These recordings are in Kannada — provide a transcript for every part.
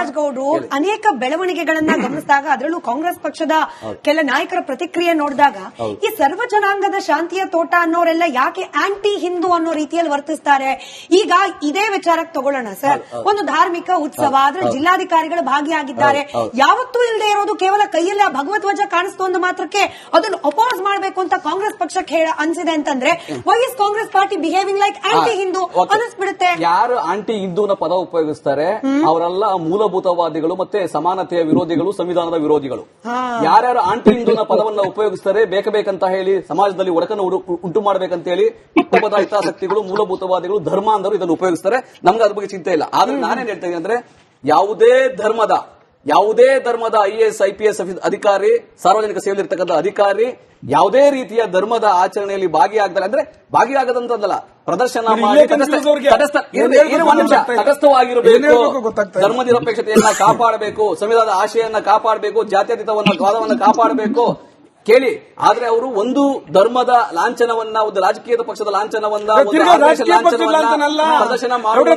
ನಟರಾಜ್ ಗೌಡ್ರು ಅನೇಕ ಬೆಳವಣಿಗೆಗಳನ್ನ ಗಮನಿಸಿದಾಗ ಅದರಲ್ಲೂ ಕಾಂಗ್ರೆಸ್ ಪಕ್ಷದ ಕೆಲ ನಾಯಕರ ಪ್ರತಿಕ್ರಿಯೆ ನೋಡಿದಾಗ ಈ ಸರ್ವ ಜನಾಂಗದ ಶಾಂತಿಯ ತೋಟ ಅನ್ನೋರೆಲ್ಲ ಯಾಕೆ ಆಂಟಿ ಹಿಂದೂ ಅನ್ನೋ ರೀತಿಯಲ್ಲಿ ವರ್ತಿಸ್ತಾರೆ? ಈಗ ಇದೇ ವಿಚಾರಕ್ಕೆ ತಗೊಳ್ಳೋಣ ಸರ್ ಒಂದು ಧಾರ್ಮಿಕ ಉತ್ಸವ ಆದ್ರೆ ಜಿಲ್ಲಾಧಿಕಾರಿಗಳು ಭಾಗಿಯಾಗಿದ್ದಾರೆ. ಯಾವತ್ತೂ ಇಲ್ಲದೆ ಇರೋದು ಕೇವಲ ಕೈಯಲ್ಲಿ ಆ ಭಗವತ್ ಧ್ವಜ ಕಾಣಿಸ್ತು ಅಂದ ಮಾತ್ರಕ್ಕೆ ಅದನ್ನು ಅಪೋಸ್ ಮಾಡಬೇಕು ಅಂತ ಕಾಂಗ್ರೆಸ್ ಪಕ್ಷಕ್ಕೆ ಹೇಳ ಅನ್ಸಿದೆ ಅಂತಂದ್ರೆ why is Congress party behaving like anti Hindu ಅನಿಸ್ಬಿಡುತ್ತೆ ಅನ್ನಿಸ್ಬಿಡುತ್ತೆ. ಯಾರು ಆಂಟಿ ಹಿಂದೂನ ಪದ ಉಪಯೋಗಿಸ್ತಾರೆ ಅವರೆಲ್ಲ ಮೂಲಭೂತವಾದಿಗಳು ಮತ್ತೆ ಸಮಾನತೆಯ ವಿರೋಧಿಗಳು ಸಂವಿಧಾನದ ವಿರೋಧಿಗಳು. ಯಾರ್ಯಾರು ಆಂಟಿ ಹಿಂದೂನ ಪದವನ್ನ ಉಪಯೋಗಿಸ್ತಾರೆ ಬೇಕಬೇಕಂತ ಹೇಳಿ ಸಮಾಜದಲ್ಲಿ ಒಡಕನ್ನು ಉಂಟು ಮಾಡಬೇಕಂತ ಹೇಳಿ ಕುಟುಂಬದ ಹಿತಾಸಕ್ತಿಗಳು ಮೂಲಭೂತವಾದಿಗಳು ಧರ್ಮ ಅಂದರು ಇದನ್ನು ಉಪಯೋಗಿಸ್ತಾರೆ. ನಮ್ಗೆ ಅದ್ರ ಬಗ್ಗೆ ಚಿಂತೆ ಇಲ್ಲ. ಆದ್ರೆ ನಾನೇನ್ ಹೇಳ್ತೇನೆ ಇದ್ದೀನಿ ಅಂದ್ರೆ ಯಾವುದೇ ಧರ್ಮದ ಯಾವುದೇ ಧರ್ಮದ I S I P S ಅಧಿಕಾರಿ ಸಾರ್ವಜನಿಕ ಸೇವೆಯಲ್ಲಿರ್ತಕ್ಕಂಥ ಅಧಿಕಾರಿ ಯಾವುದೇ ರೀತಿಯ ಧರ್ಮದ ಆಚರಣೆಯಲ್ಲಿ ಭಾಗಿಯಾಗ್ತಾರೆ ಅಂದ್ರೆ ಭಾಗಿಯಾಗದಂತದಲ್ಲ. ಪ್ರದರ್ಶನ ತಟಸ್ಥವಾಗಿರಬೇಕು. ಧರ್ಮ ನಿರಪೇಕ್ಷತೆಯನ್ನ ಕಾಪಾಡಬೇಕು. ಸಂವಿಧಾನದ ಆಶಯವನ್ನ ಕಾಪಾಡಬೇಕು. ಜಾತ್ಯತೀತವನ್ನ ವಾದವನ್ನ ಕಾಪಾಡಬೇಕು. ಕೇಳಿ. ಆದ್ರೆ ಅವರು ಒಂದು ಧರ್ಮದ ಲಾಂಛನವನ್ನ ಒಂದು ರಾಜಕೀಯದ ಪಕ್ಷದ ಲಾಂಛನವನ್ನ. ಪ್ರದರ್ಶನ. ಮಾಡಿದ್ರೆ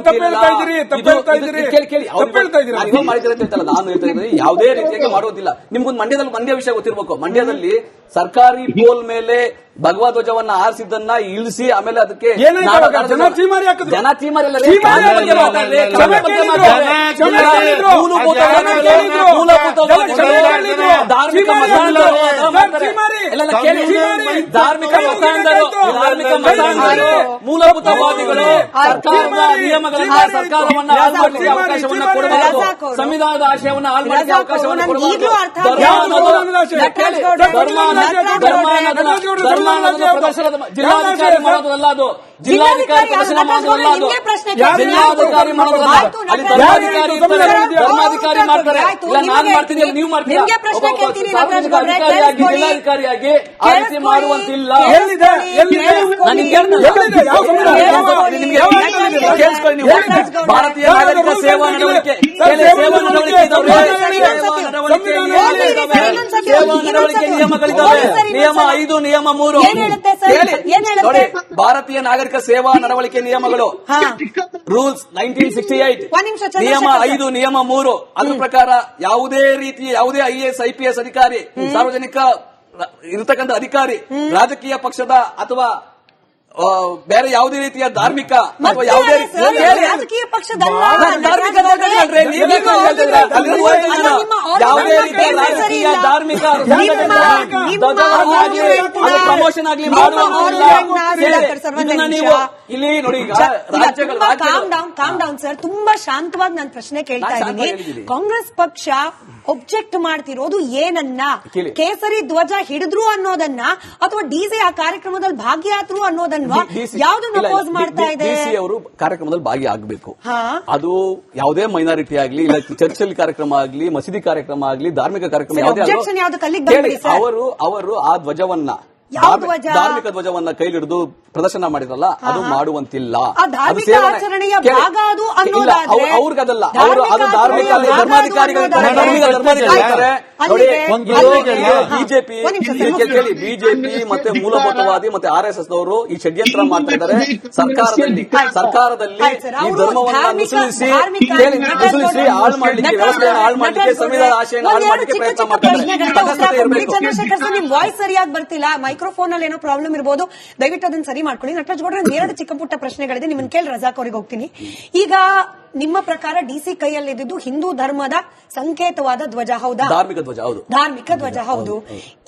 ಅಂತ ಹೇಳ್ತಲ್ಲ ನಾನು ಹೇಳ್ತಾ ಇದ್ದೀನಿ. ಯಾವುದೇ ರೀತಿಯಾಗಿ ಮಾಡುವುದಿಲ್ಲ ನಿಮ್ಗೊಂದು ಮಂಡ್ಯದಲ್ಲಿ ಮಂಡ್ಯ ವಿಷಯ ಗೊತ್ತಿರ್ಬೇಕು. ಮಂಡ್ಯದಲ್ಲಿ ಸರ್ಕಾರಿ ಪೋಲ್ ಮೇಲೆ ಭಗವಧ್ವಜವನ್ನ ಆರಿಸಿದ್ದನ್ನ ಇಳಿಸಿ ಆಮೇಲೆ ಅದಕ್ಕೆ? ಜನ ಚೀಮಾರಿ ಜನ ಚೀಮಾರಿ. ಧಾರ್ಮಿಕ ಮತಾಂಧರು. ಧಾರ್ಮಿಕ ಮತಾಂಧರು. ಮೂಲಭೂತವಾದಿಗಳು ಸರ್ಕಾರದ. ನಿಯಮಗಳನ್ನ. ಸರ್ಕಾರವನ್ನ ಹಾಳು ಮಾಡಲಿಕ್ಕೆ ಅವಕಾಶವನ್ನ. ಕೊಡಬಾರದು. ಸಂವಿಧಾನದ ಆಶಯವನ್ನ ಹಾಳು ಮಾಡಲಿಕ್ಕೆ ಅವಕಾಶವನ್ನ ಕೊಡಬಾರದು. ಧರ್ಮ ಧರ್ಮ ಜಿಲ್ಲಾಧಿಕಾರಿ ಮಾಡೋದಲ್ಲ ಅದು. ಜಿಲ್ಲಾಧಿಕಾರಿ ಪ್ರದರ್ಶನ ಮಾಡೋದಲ್ಲ ಅದು. ಜಿಲ್ಲಾಧಿಕಾರಿ ಮಾಡೋದಲ್ಲ ಅಲ್ಲಿ ಧರ್ಮಾಧಿಕಾರಿ ಮಾಡ್ತಾರೆ ಇಲ್ಲ ನಾನು ಮಾಡ್ತೀನಿ ನೀವು ಮಾಡ್ತೀರಾ? ಅಧಿಕಾರಿಯಾಗಿ ಜಿಲ್ಲಾಧಿಕಾರಿಯಾಗಿ ಆ ರೀತಿ. ಮಾಡುವಂತಿಲ್ಲ. ಭಾರತೀಯ ನಾಗರಿಕ ಸೇವಾ ನಡವಳಿಕೆ. ಸೇವಾ ಸೇವಾ ನಡವಳಿಕೆ ನಡವಳಿಕೆ ಇದಾವೆ. ಸಂವಿಧಾನ ಸೇವಾ ಇದೆ. ನಡವಳಿಕೆ ಸಂವಿಧಾನ ನಿಯಮಗಳಿದಾವೆ. ಇದೆ. ಇನ್ನೊಂದ್ಸತಿ, ಸೇವಾ ಇನ್ನೊಂದ್ಸತಿ. ನಡವಳಿಕೆ ನಿಯಮಗಳಿದ್ದಾವೆ ನಿಯಮ. ಐದು. ನಿಯಮ ಮೂರು? ನೋಡಿ ಭಾರತೀಯ ನಾಗರಿಕ ಸೇವಾ ನಡವಳಿಕೆ ನಿಯಮಗಳು. Rules nineteen sixty eight. ನಿಯಮ. ಐದು ನಿಯಮ ಮೂರು. ಅದ್ರ ಪ್ರಕಾರ ಯಾವುದೇ ರೀತಿ ಯಾವುದೇ I S I P S ಅಧಿಕಾರಿ ಸಾರ್ವಜನಿಕ ಇರತಕ್ಕಂತ ಇರತಕ್ಕಂಥ ಅಧಿಕಾರಿ ರಾಜಕೀಯ ಪಕ್ಷದ ಅಥವಾ ಬೇರೆ ಯಾವುದೇ ರೀತಿಯ ಧಾರ್ಮಿಕ ಯಾವುದೇ ರಾಜಕೀಯ ಪಕ್ಷದಲ್ಲ. ಧಾರ್ಮಿಕ ಯಾವುದೇ ರೀತಿಯ ರಾಜಕೀಯ ಧಾರ್ಮಿಕ ಪ್ರಮೋಷನ್ ಆಗ್ಲಿ. ನೀವು ಇಲ್ಲಿ ನೋಡಿ calm down calm down sir ತುಂಬಾ ಶಾಂತವಾಗಿ ನಾನು ಪ್ರಶ್ನೆ ಕೇಳ್ತಾ ಇದ್ದೀನಿ. ಕಾಂಗ್ರೆಸ್ ಪಕ್ಷ ಒಬ್ಜೆಕ್ಟ್ ಮಾಡ್ತಿರೋದು ಏನನ್ನ? ಕೇಸರಿ ಧ್ವಜ ಹಿಡಿದ್ರು ಅನ್ನೋದನ್ನ ಅಥವಾ ಡಿಜೆ ಆ ಕಾರ್ಯಕ್ರಮದಲ್ಲಿ ಭಾಗಿಯಾದ್ರು ಅನ್ನೋದನ್ನ ಯಾವ್ದನ್ನ ಅಪೋಸ್ ಮಾಡ್ತಾ ಇದೆ ಅವರು ಕಾರ್ಯಕ್ರಮದಲ್ಲಿ ಭಾಗಿಯಾಗಬೇಕು. ಅದು ಯಾವುದೇ ಮೈನಾರಿಟಿ ಆಗ್ಲಿ ಇಲ್ಲ ಚರ್ಚಲ್ಲಿ ಕಾರ್ಯಕ್ರಮ ಆಗ್ಲಿ ಮಸೀದಿ ಕಾರ್ಯಕ್ರಮ ಆಗ್ಲಿ ಧಾರ್ಮಿಕ ಕಾರ್ಯಕ್ರಮ ಯಾವುದೇ. ಅವರು ಅವರು ಆ ಧ್ವಜವನ್ನ? ಧಾರ್ಮಿಕ ಧ್ವಜವನ್ನ ಕೈಲಿಡಿದು ಪ್ರದರ್ಶನ ಮಾಡಿದ್ರಲ್ಲ ಅದು ಮಾಡುವಂತಿಲ್ಲ. ಆ ಧಾರ್ಮಿಕ ಆಚರಣೆಯ ಭಾಗ ಅದು ಅನ್ನೋದಾದ್ರೆ ಅವ್ರು- ಅದು ಧಾರ್ಮಿಕ ಬಿಜೆಪಿ ಕೇಳಿ, ಕೇಳಿ ಬಿಜೆಪಿ ಮತ್ತೆ ಮೂಲಭೂತವಾದಿ ಮತ್ತೆ ಆರ್ ಎಸ್ ಎಸ್ ಅವರು ಈ ಷಡ್ಯಂತ್ರ ಮಾಡ್ತಾ ಇದ್ದಾರೆ ಸರ್ಕಾರದಲ್ಲಿ ಸರ್ಕಾರದಲ್ಲಿ ಈ ಧರ್ಮವನ್ನು ನುಸುಳಿಸಿ ನುಸುಳಿಸಿ ಹಾಳು ಮಾಡ್ಲಿಕ್ಕೆ ವ್ಯವಸ್ಥೆಯನ್ನು ಹಾಳು ಮಾಡ್ಲಿಕ್ಕೆ ಸಂವಿಧಾನ ಆಶಯ ಆಶಯವನ್ನು ಹಾಳು ಮಾಡ್ಲಿಕ್ಕೆ ಪ್ರಯತ್ನ ಸರ್ ನಿಮ್ ವಾಯ್ಸ್ ಸರಿಯಾಗಿ ಬರ್ತಿಲ್ಲ. ಮೈಕ್ರೋಫೋನ್ ಅಲ್ಲಿ ಏನೋ ಪ್ರಾಬ್ಲಮ್ ಇರಬಹುದು ದಯವಿಟ್ಟು ಅದನ್ನ ಸರಿ ಮಾಡ್ಕೊಳ್ಳಿ. ನಟರಾಜ್ ಗೌಡ್ರೆ ಎರಡು ಚಿಕ್ಕ ಪುಟ್ಟ ಪ್ರಶ್ನೆಗಳಿದೆ. ನಿಮ್ಮನ್ನ ಕೇಳಿ ರಜಾಕ್ ಅವ್ರಿಗೆ ಹೋಗ್ತೀನಿ. ಈಗ ನಿಮ್ಮ ಪ್ರಕಾರ ಡಿಸಿ ಕೈಯಲ್ಲಿದ್ದು ಹಿಂದೂ ಧರ್ಮದ ಸಂಕೇತವಾದ ಧ್ವಜ ಹೌದಾ? ಧಾರ್ಮಿಕ ಧ್ವಜ ಹೌದು. ಧಾರ್ಮಿಕ ಧ್ವಜ ಹೌದು.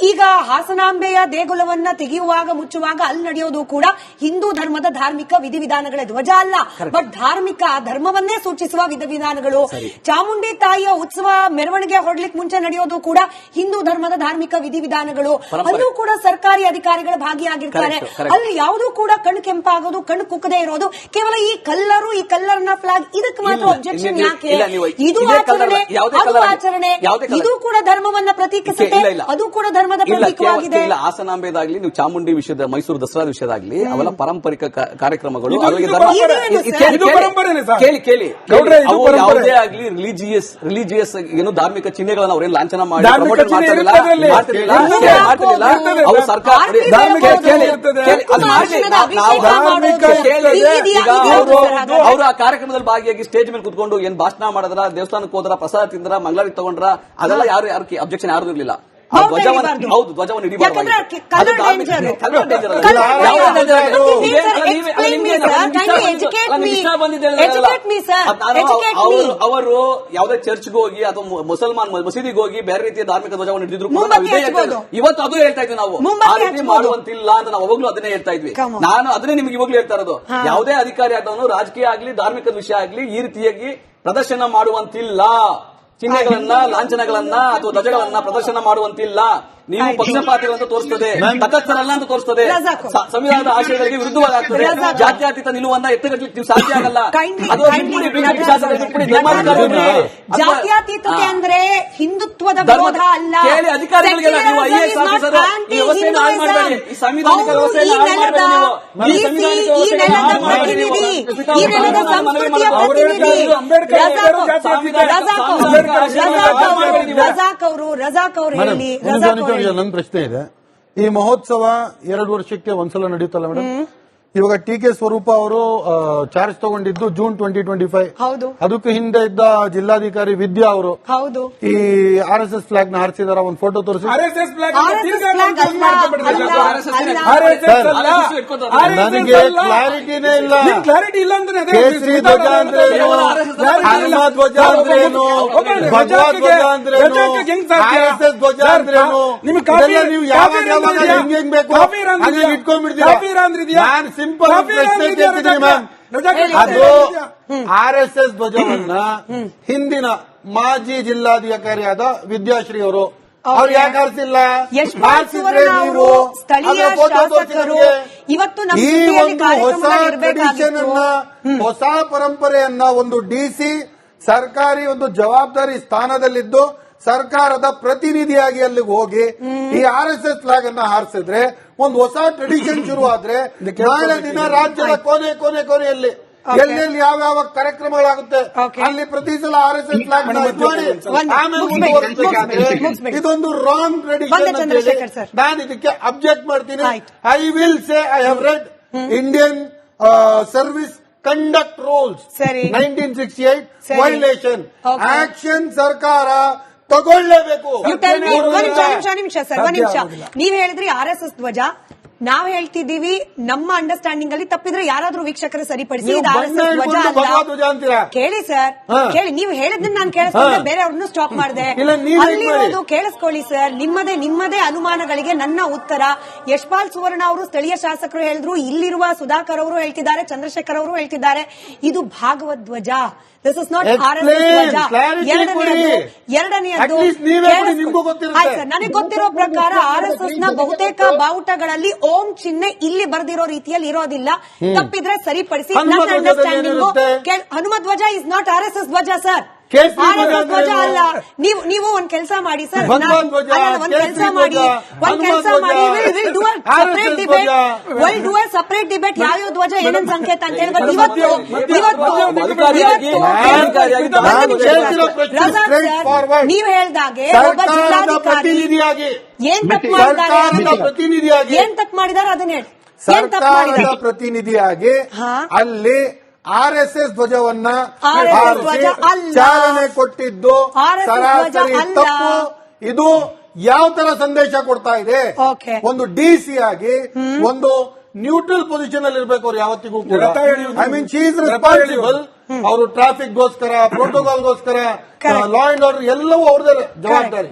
ಈಗ ಹಾಸನಾಂಬೆಯ ದೇಗುಲವನ್ನ ತೆಗೆಯುವಾಗ ಮುಚ್ಚುವಾಗ ಅಲ್ಲಿ ನಡೆಯೋದು ಕೂಡ ಹಿಂದೂ ಧರ್ಮದ ಧಾರ್ಮಿಕ ವಿಧಿವಿಧಾನಗಳ. ಧ್ವಜ ಅಲ್ಲ. ಬಟ್ ಧಾರ್ಮಿಕ ಧರ್ಮವನ್ನೇ ಸೂಚಿಸುವ ವಿಧಿವಿಧಾನಗಳು. ಚಾಮುಂಡಿ ತಾಯಿಯ ಉತ್ಸವ ಮೆರವಣಿಗೆ ಹೊರಡ್ಲಿಕ್ಕೆ ಮುಂಚೆ ನಡೆಯೋದು ಕೂಡ ಹಿಂದೂ ಧರ್ಮದ ಧಾರ್ಮಿಕ ವಿಧಿವಿಧಾನಗಳು. ಅದು ಅಲ್ಲೂ ಕೂಡ ಸರ್ಕಾರಿ ಅಧಿಕಾರಿಗಳು ಭಾಗಿಯಾಗಿರ್ತಾರೆ. ಅಲ್ಲಿ ಯಾವುದೂ ಕೂಡ ಕಣ್ಣು ಕೆಂಪಾಗೋದು ಕಣ್ಣು ಕುಕ್ಕದೇ ಇರೋದು. ಕೇವಲ ಈ ಕಲ್ಲರು ಈ ಕಲ್ಲರ್ನ ಫ್ಲಾಗ್ ಇದಕ್ಕೆ ಮಾತ್ರ ಇಲ್ಲ, ಅಬ್ಜೆಕ್ಷನ್ ಯಾಕೆ? ಇದು ಆಚರಣೆ ಯಾವುದೇ ಅದು ಆಚರಣೆ ಇದು ಕೂಡ ಧರ್ಮವನ್ನ ಪ್ರತೀಕಿಸುತ್ತೆ. ಅದು ಕೂಡ ಧರ್ಮದ ಪ್ರತೀಕವಾಗಿದೆ. ಇಲ್ಲ ಹಾಸನಾಂಬೆದಾಗ್ಲಿ ನೀವು ಚಾಮುಂಡಿ ವಿಷಯದ ಮೈಸೂರು ದಸರಾ ವಿಷಯದಾಗ್ಲಿ ಅವೆಲ್ಲ ಪಾರಂಪರಿಕ ಕಾರ್ಯಕ್ರಮಗಳು ಕೇಳಿ- ಕೇಳಿ- ಸರ್. ಕೇಳಿ ಕೇಳಿ. ಗೌಡ್ರೆ, ಇದು ಪರಂಪರೆ. ಯಾವುದೇ ಆಗ್ಲಿ ರಿಲಿಜಿಯಸ್ ರಿಲಿಜಿಯಸ್ ಏನು ಧಾರ್ಮಿಕ ಚಿಹ್ನೆಗಳನ್ನ ಅವ್ರೇನ್ ಲಾಂಛನ ಮಾಡಿ. ಅವ್ರು ಸರ್ಕಾರ? ಅವರು ಆ ಕಾರ್ಯಕ್ರಮದಲ್ಲಿ ಭಾಗಿಯಾಗಿ ಸ್ಟೇಜ್ ಮೇಲೆ ಕುತ್ಕೊಂಡು ಏನ್ ಭಾಷಣ ಮಾಡಿದ್ರ ದೇವಸ್ಥಾನಕ್ಕೆ ಹೋದ್ರ ಪ್ರಸಾದ ತಿಂದ್ರ ಮಂಗಳಾರತಿ ತಗೊಂಡ್ರ ಅದೆಲ್ಲ ಯಾರು ಯಾರು ಅಬ್ಜೆಕ್ಷನ್ ಯಾರು ಇರ್ಲಿಲ್ಲ. ಹೌದು, ಧ್ವಜವನ್ನ ಅವರು ಯಾವುದೇ ಚರ್ಚ್ಗೆ ಹೋಗಿ ಅಥವಾ ಮುಸಲ್ಮಾನ್ ಮಸೀದಿಗೆ ಹೋಗಿ ಬೇರೆ ರೀತಿಯ ಧಾರ್ಮಿಕ ಧ್ವಜವನ್ನು ಹಿಡಿದ್ರು. ಇವತ್ತು ಅದು ಹೇಳ್ತಾ ಇದ್ವಿ ನಾವು. ಆ ರೀತಿ ಮಾಡುವಂತಿಲ್ಲ ಅಂತ ನಾವು ಅವಾಗ್ಲೂ ಅದನ್ನೇ ಹೇಳ್ತಾ ಇದ್ವಿ. ನಾನು ಅದನ್ನೇ ನಿಮ್ಗೆ ಇವಾಗ್ಲೂ ಹೇಳ್ತಾ ಇರೋದು. ಯಾವುದೇ ಅಧಿಕಾರಿ ಆದವನು ರಾಜಕೀಯ ಆಗ್ಲಿ ಧಾರ್ಮಿಕ ವಿಷಯ ಆಗ್ಲಿ ಈ ರೀತಿಯಾಗಿ ಪ್ರದರ್ಶನ ಮಾಡುವಂತಿಲ್ಲ. ಚಿಹ್ನೆಗಳನ್ನ ಲಾಂಛನಗಳನ್ನ ಅಥವಾ ಧ್ವಜಗಳನ್ನ ಪ್ರದರ್ಶನ ಮಾಡುವಂತಿಲ್ಲ. ನೀವು ಪಕ್ಷಪಾತಿ ಅಂತ ತೋರಿಸ್ತದೆ ತಟಸ್ಥರಲ್ಲ ಅಂತ ತೋರಿಸ್ತದೆ. ಸಂವಿಧಾನದ ಆಶಯಗಳಿಗೆ ವಿರುದ್ಧವಾಗ್ತದೆ. ಜಾತ್ಯಾತೀತ ಜಾತ್ಯತೀತ ನಿಲುವನ್ನ ಎತ್ತಗಟ್ಟಲಿಕ್ಕೆ ನೀವು ಸಾಧ್ಯ ಆಗಲ್ಲ. ಜಾತ್ಯಾತೀತತೆ ಹಾ. ಅಂದ್ರೆ ಹಿಂದುತ್ವದ ವಿರೋಧ ಅಲ್ಲ. ಕೇಳಿ ಅಧಿಕಾರಿಗಳಿಗೆಲ್ಲ ನೀವು IAS Secularism is officer not ಈ ವ್ಯವಸ್ಥೆಯನ್ನು ಹಾಳು ಮಾಡಬೇಡಿ. ಈ ಸಂವಿಧಾನಿಕ ಅವರು ವ್ಯವಸ್ಥೆಯನ್ನು ಹಾಳು ಮಾಡಬೇಡಿ ನೀವು. ಈ ಈ ಸಂವಿಧಾನಿಕ ವ್ಯವಸ್ಥೆಯನ್ನು ನೆಲದ ಹಾಳು ಮಾಡಬೇಡಿ ನೀವು. ಪ್ರತಿನಿಧಿ ಈ ನೆಲದ ಸಂಸ್ಕೃತಿಯ ಪ್ರತಿನಿಧಿ. ಹೇಳ್ತಾರೆ, ಅಂಬೇಡ್ಕರ್ ರಜಾಕ್ ಜಾತ್ಯತೀತ. ಅವರು ರಜಾಕ್ ಅವರು ಹೇಳಿ ರಜಾಕ್ ಅವರು ನನ್ನ ಪ್ರಶ್ನೆ ಇದೆ. ಈ ಮಹೋತ್ಸವ ಎರಡು ವರ್ಷಕ್ಕೆ ಒಂದ್ಸಲ ನಡೆಯುತ್ತಲ್ಲ ಮೇಡಮ್? ಇವಾಗ ಟಿ ಕೆ ಸ್ವರೂಪ ಅವರು ಚಾರ್ಜ್ ತಗೊಂಡಿದ್ದು ಜೂನ್ ಟ್ವೆಂಟಿ ಟ್ವೆಂಟಿ ಫೈವ್ ಹೌದು. ಅದಕ್ಕೂ ಹಿಂದೆ ಇದ್ದ ಜಿಲ್ಲಾಧಿಕಾರಿ ವಿದ್ಯಾ ಅವರು ಹೌದು ಈ ಆರ್ ಎಸ್ ಎಸ್ ಫ್ಲಾಗ್ನ ಹಾರಿಸಿದಾರ ಒಂದು ಫೋಟೋ ತೋರಿಸಿ ನನಗೆ. ಕ್ಲಾರಿಟಿನೇ ಇಲ್ಲ ಕ್ಲಾರಿಟಿ ಇಲ್ಲ ಅಂದ್ರೆ ಅದೇ ಕೇಸರಿ ಧ್ವಜ ಅಂದ್ರೆ ಏನು ಹನುಮ ಧ್ವಜ ಅಂದ್ರೆ ಏನು ಭಗವಾ ಧ್ವಜ ಅಂದ್ರೆ ಏನು ಆರ್ ಎಸ್ ಎಸ್ ಧ್ವಜ ಅಂದ್ರೆ ಏನು ನೀವು ಯಾವಾಗ ಯಾವಾಗ ಹೆಂಗ್ ಹೆಂಗ್ ಬೇಕು ಇಟ್ಕೊಂಡ್ಬಿಡ್ತೀರಾ ನಾನು ಸಿಂಪಲ್ ಪ್ರಶ್ನೆ ಕೇಳ್ತೀನಿ ಮ್ಯಾಮ್ ಅದು ಆರ್ ಎಸ್ ಎಸ್ ಧ್ವಜವನ್ನ ಹಿಂದಿನ ಮಾಜಿ ಜಿಲ್ಲಾಧಿಕಾರಿಯಾದ ವಿದ್ಯಾಶ್ರೀ ಅವರು. ಅವ್ರು ಯಾಕೆ ನೀವು ಸ್ಥಳೀಯ ಶಾಸಕರು. ಇವತ್ತು ಈ ಒಂದು ಹೊಸ ಟ್ರೆಡಿಷನ್ ಅನ್ನ ಹೊಸ ಪರಂಪರೆಯನ್ನ ಒಂದು ಡಿಸಿ ಸರ್ಕಾರಿ ಒಂದು ಜವಾಬ್ದಾರಿ ಸ್ಥಾನದಲ್ಲಿದ್ದು ಸರ್ಕಾರದ ಪ್ರತಿನಿಧಿಯಾಗಿ ಅಲ್ಲಿಗೆ ಹೋಗಿ ಈ ಆರ್ ಎಸ್ ಎಸ್ ಫ್ಲಾಗ್ ಅನ್ನ ಹಾರಿಸಿದ್ರೆ ಒಂದು ಹೊಸ ಟ್ರೆಡಿಷನ್ ಶುರು ಆದ್ರೆ ನಾಳೆ ದಿನ ರಾಜ್ಯದ ಕೊನೆ ಕೊನೆ ಕೊನೆಯಲ್ಲಿ ಎಲ್ಲೆಲ್ಲಿ ಯಾವ ಯಾವ ಕಾರ್ಯಕ್ರಮಗಳಾಗುತ್ತೆ. ಅಲ್ಲಿ ಪ್ರತಿ ಸಲ ಆರ್ ಎಸ್ ಎಸ್ ಫ್ಲಾಗ್ ಮಾಡಿ ಆಮೇಲೆ. ಇದೊಂದು ರಾಂಗ್ ಟ್ರೆಡಿಷನ್. ನಾನು ಇದಕ್ಕೆ ಅಬ್ಜೆಕ್ಟ್ ಮಾಡ್ತೀನಿ I will say I have read Indian service conduct rules. Nineteen sixty eight. Violation action ಸರ್ಕಾರ ತಗೊಳ್ಳೇಬೇಕು. ಒಂದ್. ನಿಮಿಷ ನಿಮಿಷ ಸರ್. ಒಂದ್ ನಿಮಿಷ. ನೀವ್ ಹೇಳಿದ್ರಿ ಆರ್ ಎಸ್ ಎಸ್ ಧ್ವಜ. ನಾವ್ ಹೇಳ್ತಿದೀವಿ ನಮ್ಮ ಅಂಡರ್ಸ್ಟ್ಯಾಂಡಿಂಗ್ ಅಲ್ಲಿ ತಪ್ಪಿದ್ರೆ ಯಾರಾದ್ರೂ ವೀಕ್ಷಕರು ಸರಿಪಡಿಸಿ ಇದು ಧ್ವಜ ಅಲ್ಲ ಕೇಳಿ ಸರ್ ಹಾ. ಕೇಳಿ ನೀವು ಹೇಳಿದ್ದನ್ನ ನಾನು ಕೇಳಿಸ್ಕೊಂಡೆ ಹಾ. ಬೇರೆ ಅವ್ರನ್ನು ಸ್ಟಾಪ್ ಮಾಡಿದೆ ಇಲ್ಲ, ನೀವ್ ಹೇಗ್ ಅಲ್ಲಿರೋದು ಕೇಳಿಸ್ಕೊಳ್ಳಿ ಸರ್ ನಿಮ್ಮದೇ ನಿಮ್ಮದೇ ಅನುಮಾನಗಳಿಗೆ ನನ್ನ ಉತ್ತರ ಯಶ್ಪಾಲ್ ಸುವರ್ಣ ಅವರು ಸ್ಥಳೀಯ ಶಾಸಕರು ಹೇಳಿದ್ರು ಇಲ್ಲಿರುವ ಸುಧಾಕರ್ ಅವರು ಹೇಳ್ತಿದ್ದಾರೆ ಚಂದ್ರಶೇಖರ್ ಅವರು ಹೇಳ್ತಿದ್ದಾರೆ ಇದು ಭಾಗವತ್ ಧ್ವಜ this is not R S S Explain, ಧ್ವಜ clarity ಎರಡನೆಯದು ಕೊಡಿ. ಎರಡನೆಯದು At least ನೀವೇ ಕೊಡಿ, ನಿಮ್ಗೂ ಗೊತ್ತಿರುತ್ತೆ. ಆಯ್ತು ಸರ್ ನನಗೆ ಗೊತ್ತಿರೋ ಪ್ರಕಾರ ಆರ್ ಎಸ್ ಎಸ್ನ ಬಹುತೇಕ ಬಾವುಟಗಳಲ್ಲಿ ಓಂ ಚಿಹ್ನೆ ಇಲ್ಲಿ ಬರ್ದಿರೋ ರೀತಿಯಲ್ಲಿ ಇರೋದಿಲ್ಲ. ತಪ್ಪಿದ್ರೆ ಸರಿಪಡಿಸಿ ಹನುಮ ನನ್ನ ಧ್ವಜದಲ್ಲಿ ಅಂಡರ್ಸ್ಟ್ಯಾಂಡಿಂಗು ಹನುಮ ಧ್ವಜ is not R S S ಧ್ವಜ ಸರ್ ಆರ್ ಧ್ವಜ ಅಲ್ಲ. ನೀವು ನೀವು ಒಂದ್ ಕೆಲಸ ಮಾಡಿ ಸರ್. ಒಂದ್ ಕೆಲಸ ಮಾಡಿ. ಒಂದ್ ಕೆಲಸ ಮಾಡಿ. Separate debate. Will do separate debate ಯಾವ ಧ್ವಜ. ಏನೇನ್ ಸಂಕೇತ ಅಂತ ಹೇಳಿ ಮಧ್ಯ- ಇವತ್ತು ಇವತ್ತು. ನೀವ್ ಹೇಳ್ದಾಗೆ ಒಬ್ಬ ಜಿಲ್ಲಾಧಿಕಾರಿ ಪ್ರತಿನಿಧಿಯಾಗಿ. ಏನ್ ತಪ್ಪು ಮಾಡಿದ್ದಾರೆ ಏನ್ ತಪ್ಪು ಮಾಡಿದಾರ ಅದನ್ನ ಹೇಳಿ. ಪ್ರತಿನಿಧಿಯಾಗಿ. ಅಲ್ಲಿ ಆರ್ ಎಸ್ ಎಸ್ ಧ್ವಜವನ್ನ ಚಾಲನೆ ಕೊಟ್ಟಿದ್ದು ಸರಾಸರಿ ಅಲ್ಲ. ತಪ್ಪು. ಇದು ಯಾವ ತರ ಸಂದೇಶ ಕೊಡ್ತಾ ಇದೆ? ಒಂದು ಡಿ ಸಿ ಆಗಿ ಒಂದು ನ್ಯೂಟ್ರಲ್ ಪೊಸಿಷನ್ ಅಲ್ಲಿ ಇರಬೇಕು ಅವ್ರು ಯಾವತ್ತಿಗೂ ಕೂಡ. I mean she is responsible ಅವರು ಟ್ರಾಫಿಕ್ ಗೋಸ್ಕರ ಪ್ರೋಟೋಕಾಲ್ ಗೋಸ್ಕರ. ಲಾ ಅಂಡ್ ಆರ್ಡರ್ ಎಲ್ಲವೂ ಅವ್ರದೇ ಜವಾಬ್ದಾರಿ.